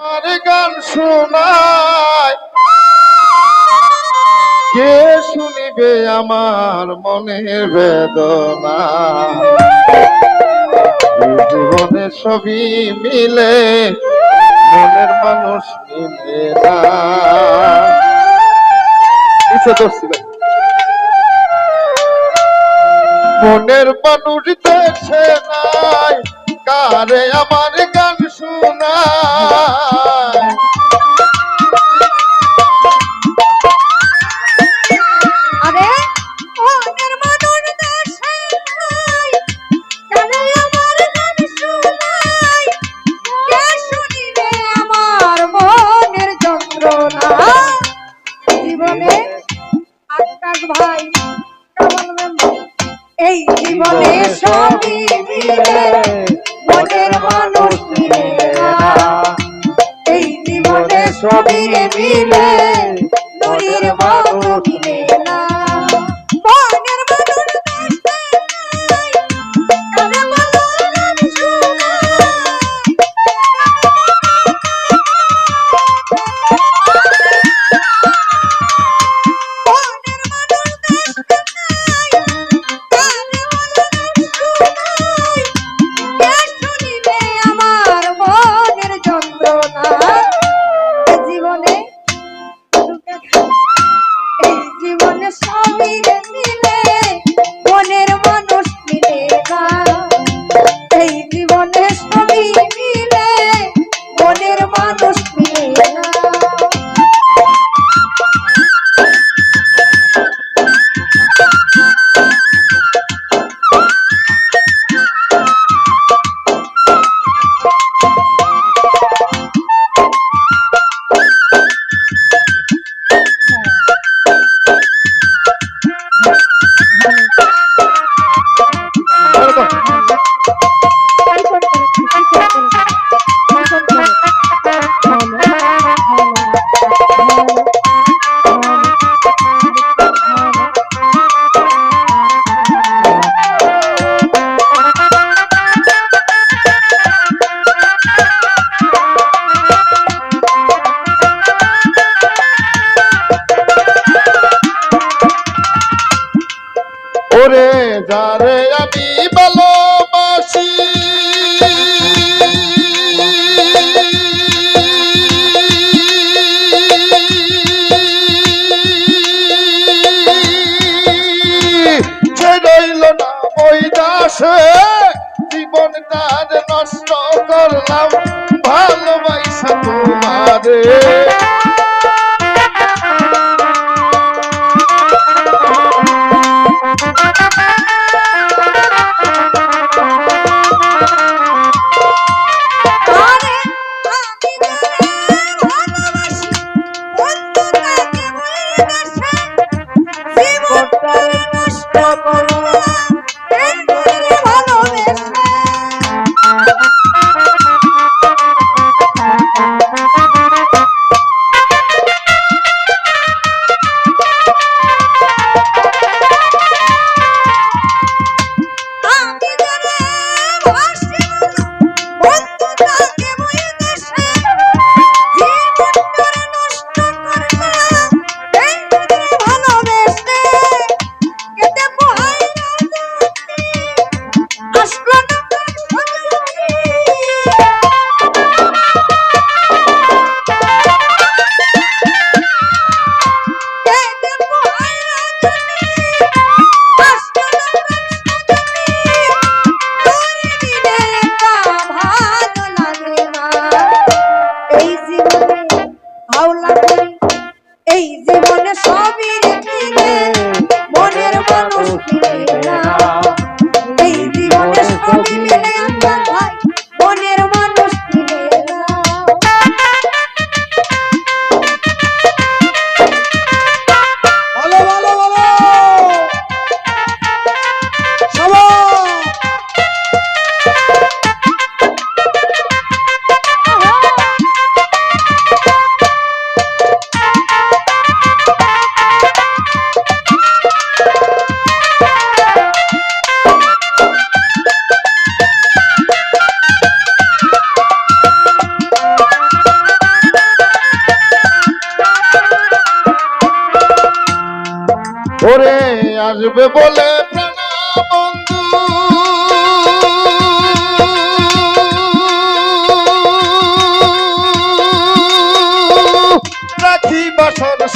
আর গান শোনায়। কে শুনিবে আমার মনের বেদনা? জীবনে সবই মিলে, মনের মানুষ মিলে না। মনের মানুষ দেশে নাই। কারে আমার গান শোনা পেলাম ভালোবাসা তোমারে। সবই রেখে মনের মানুষ ফিরে না আসবে বলে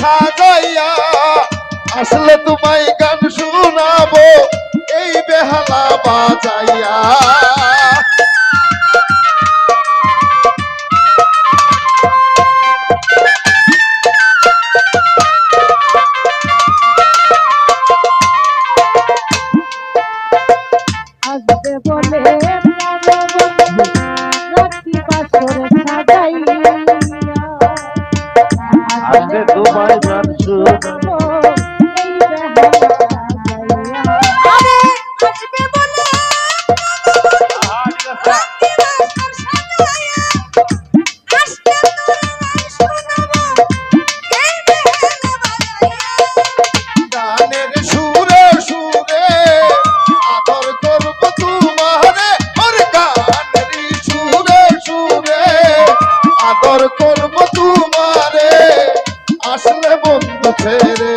সাজাইয়া আসলে তোমায় গান শোনাবো এই বেহালা বাজাইয়া। আসলে বন্ধু ছেড়ে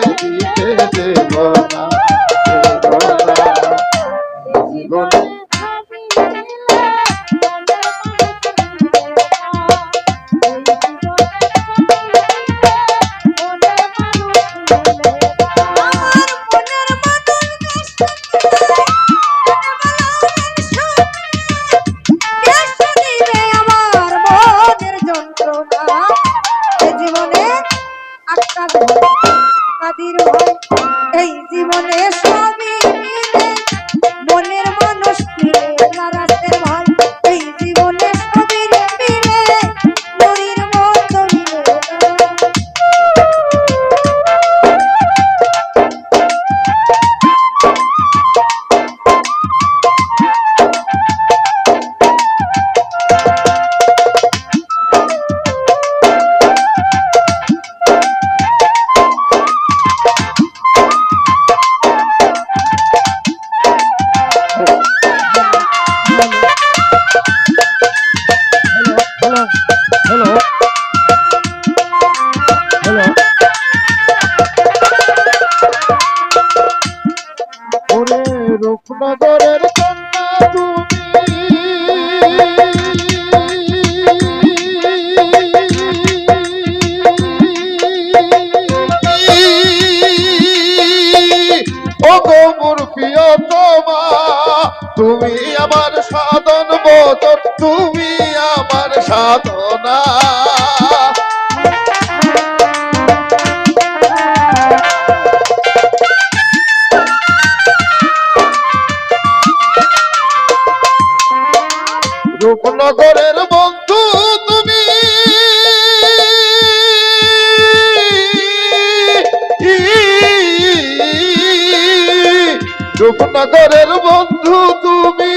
ও গো মোর তুমি আমার সাধন বচন তুমি আমার সাধনা। রূপনগরের রূপনগরের বন্ধু তুমি।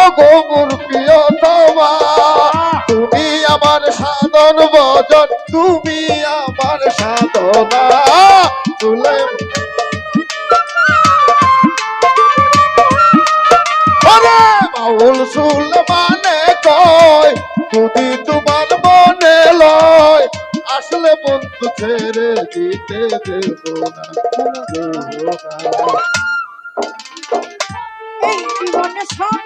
ও গোমুর প্রিয়তমা তুমি আমার সাধন বজন তুমি আমার সাধনা। তুলে বাউল সুল মানে কয়? যদি তোমার মনে লয়, আসলে বন্ধু ছেড়ে দিতে দেব না। দেব না।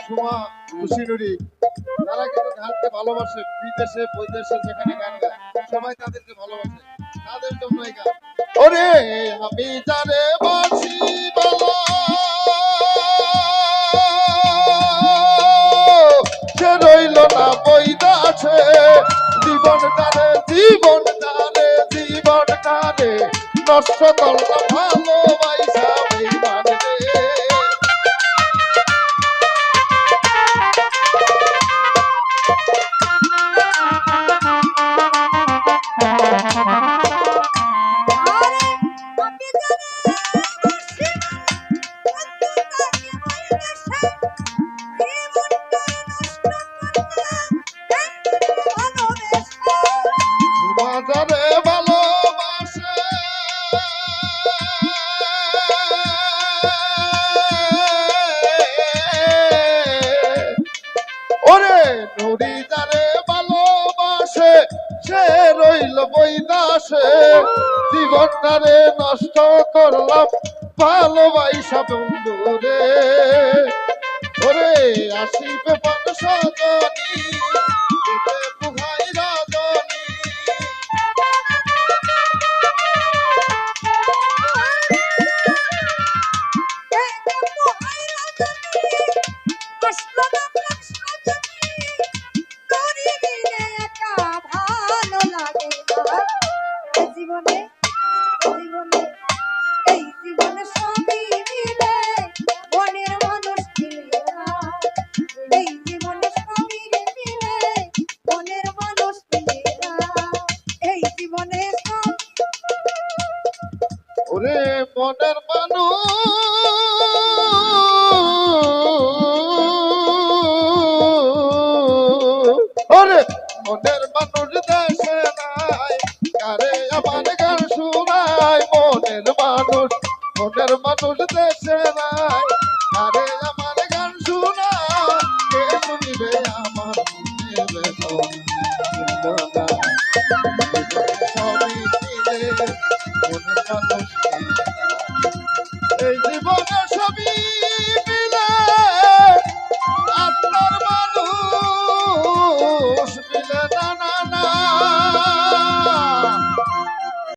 থাকে না। সুমা খুশি নুরি তারা কিন্তু গানকে ভালোবাসে, বিদেশে, বৈদেশে যেখানে গান গায়, সবাই তাদেরকে ভালোবাসে, তাদের জন্য এই গান ওরে, আমি বাসি সে রইল না বৈদাসে জীবন টানে জীবন টানে জীবন টানে, নষ্ট ভালোবাসা বৈদাসে জীবনটারে নষ্ট করলাম ভালোবাসা বন্ধু রে। ওরে আসিবে পান সজনী ওরে মনের মানুষ।